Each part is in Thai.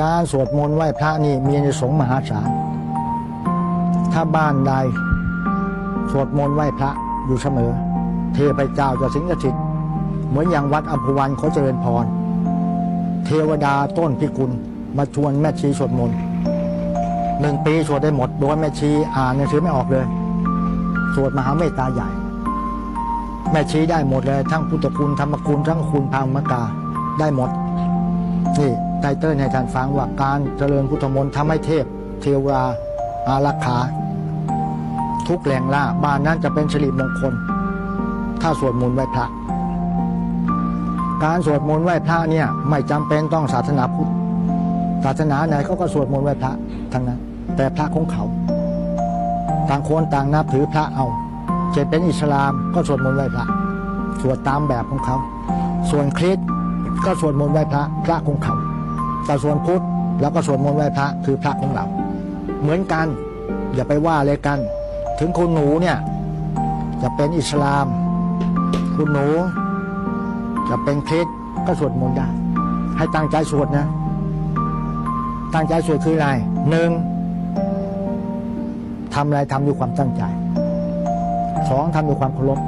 การสวดมนต์ไหว้พระนี่มีอนิสงส์มหาศาล ถ้าบ้านใดสวดมนต์ไหว้พระอยู่เสมอ เทพเจ้าจะสิงสถิต เหมือนอย่างวัดอัมพวันเขาเจริญพร เทวดาต้นพิกุลมาชวนแม่ชีสวดมนต์หนึ่งปีสวดได้หมดโดยแม่ชีอ่านหนังสือไม่ออกเลย สวดมหาเมตตาใหญ่ แม่ชีได้หมดเลย ทั้งพุทธคุณธรรมคุณทั้งคุณพามกาได้หมดนี่ ไตเติ้ลให้ท่านฟังว่าการเจริญพุทธมนต์ทำให้เทพ เทวดาอารักขา ทุกแหล่งล่าบ้านนั้นจะเป็นสิริมงคล ถ้าสวดมนต์ไหว้พระ การสวดมนต์ไหว้พระเนี่ยไม่จำเป็นต้องศาสนาพุทธศาสนาไหนเขาก็สวดมนต์ไหว้พระทั้งนั้น แต่พระของเขา ต่างคนต่างนับถือพระเอาเช่นเป็นอิสลามก็สวดมนต์ไหว้พระสวดตามแบบของเขา ส่วนคริสก็สวดมนต์ไหว้พระพระของเขา แต่ส่วนพุทธแล้วก็สวดมนต์ไหว้พระคือพระของเรา เหมือนกันอย่าไปว่าเลยกัน ถึงคุณหนูเนี่ยจะเป็นอิสลาม คุณหนู จะเป็นคริสก็สวดมนต์ได้ ให้ตั้งใจสวดนะ ตั้งใจสวดคืออะไรหนึ่งทำอะไรทำด้วยความตั้งใจสองทำด้วยความเคารพ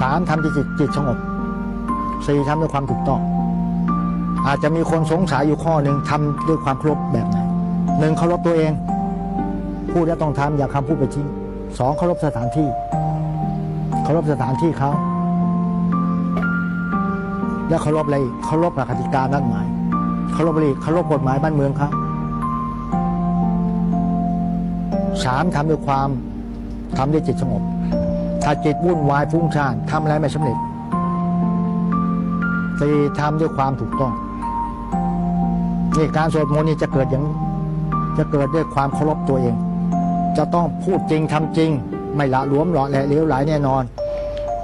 สามทำด้วยจิตจิตสงบสี่ทำด้วยความถูกต้อง อาจจะมีคนสงสัยอยู่ข้อหนึ่งทำด้วยความเคารพแบบไหนหนึ่งเคารพตัวเอง พูดแล้วต้องทำอย่าคำพูดไปทิ้งสองเคารพสถานที่เคารพสถานที่เขาและเคารพอะไรเคารพหลักกติกานัดหมายเคารพอะไรเคารพกฎหมายบ้านเมืองเขาสามทำด้วยความทำด้วยจิตสงบถ้าจิตวุ่นวายฟุ้งซ่านทำอะไรไม่สำเร็จ สี่ทำด้วยความถูกต้องนี่การสวดมนต์นี่จะเกิดอย่างจะเกิดด้วยความเคารพตัวเอง จะต้องพูดจริงทำจริง ไม่ละหลวมหล่อแหละเลี้ยวไหลแน่นอน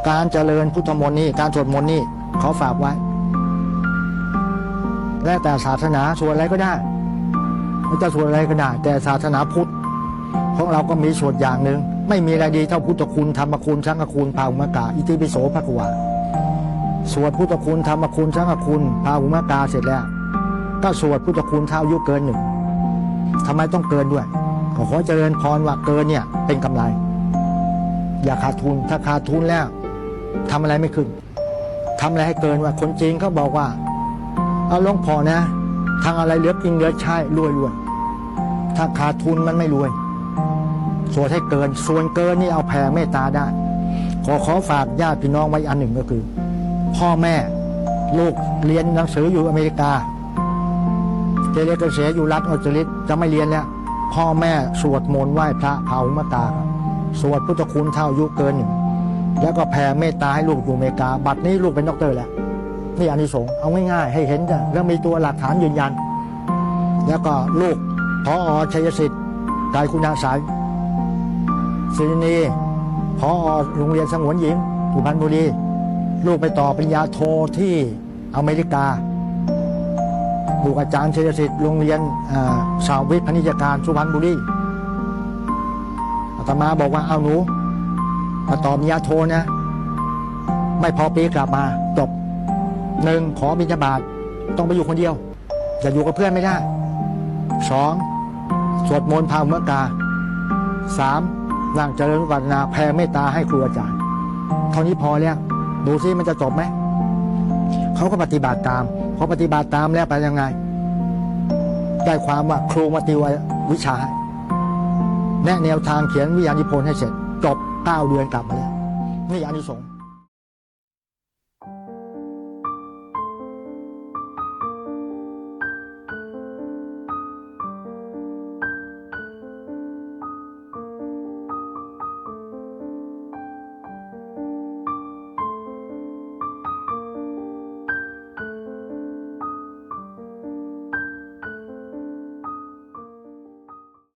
การเจริญพุทธมนต์นี่การสวดมนต์นี่เขาฝากไว้ แล้วแต่ศาสนาสวดอะไรก็ได้มันจะสวดอะไรก็ได้แต่ศาสนาพุทธของเราก็มีสวดอย่างหนึ่งไม่มีอะไรดีเท่าพุทธคุณธรรมคุณสังคุณพาหุมกาอิติปิโสภควา สวดพุทธคุณธรรมคุณสังฆคุณพาหุมกาเสร็จแล้วก็สวดพุทธคุณเท่าอายุเกินหนึ่งทำไมต้องเกินด้วยก็ขอเจริญพรว่าเกินเนี่ยเป็นกำไร อย่าขาดทุนถ้าขาดทุนแล้วทำอะไรไม่ขึ้นทำอะไรให้เกินว่าคนจีนเขาบอกว่าเอาหลวงพอนะ ทางอะไรเหลือกินเหลือใช้รวยรวยถ้าขาดทุนมันไม่รวยสวดให้เกิน ส่วนเกินนี่เอาแผ่เมตตาได้ ขอขอฝากญาติพี่น้องไว้อันหนึ่งก็คือ พ่อแม่ ลูกเรียนหนังสืออยู่อเมริกาเจเรียนเกษตรอยู่รัฐออสเตรเลียจะไม่เรียนแล้ว พ่อแม่สวดมนต์ไหว้พระเผามาตา สวดพุทธคุณเท่าอายุเกินหนึ่งแล้วก็แผ่เมตตาให้ลูกอยู่อเมริกา บัดนี้ลูกเป็นด็อกเตอร์แล้วนี่อานิสงส์เอาง่ายๆ ให้เห็นจ้ะแล้วมีตัวหลักฐานยืนยัน แล้วก็ลูกพออชัยสิทธิ์กายคุณาสายศิรินีพอโรงเรียนสงวนหญิงสุพรรณบุรี ลูกไปต่อปริญญาโทที่อเมริกาลูกอาจารย์ชัยสิทธิ์โรงเรียนสาววิทย์พนิจการสุพรรณบุรีอาตมาบอกว่าเอาหนูมาต่อปริญญาโทนะ ไม่พอปีกลับมาจบหนึ่งขอบิณฑบาตต้องไปอยู่คนเดียวอย่าอยู่กับเพื่อนไม่ได้สองสวดมนต์พาเมื่อกาสามนั่งเจริญวิปัสสนาแผ่เมตตาให้ครูอาจารย์ เท่านี้พอแล้ว ดูซิมันจะจบไหมเขาก็ปฏิบัติตามพอปฏิบัติตามแล้วไปยังไง ได้ความว่าครูมาติววิชา แนะแนวทางเขียนวิทยานิพนธ์ให้เสร็จ จบเก้าเดือนกลับมาแล้วนี่อานิสงส์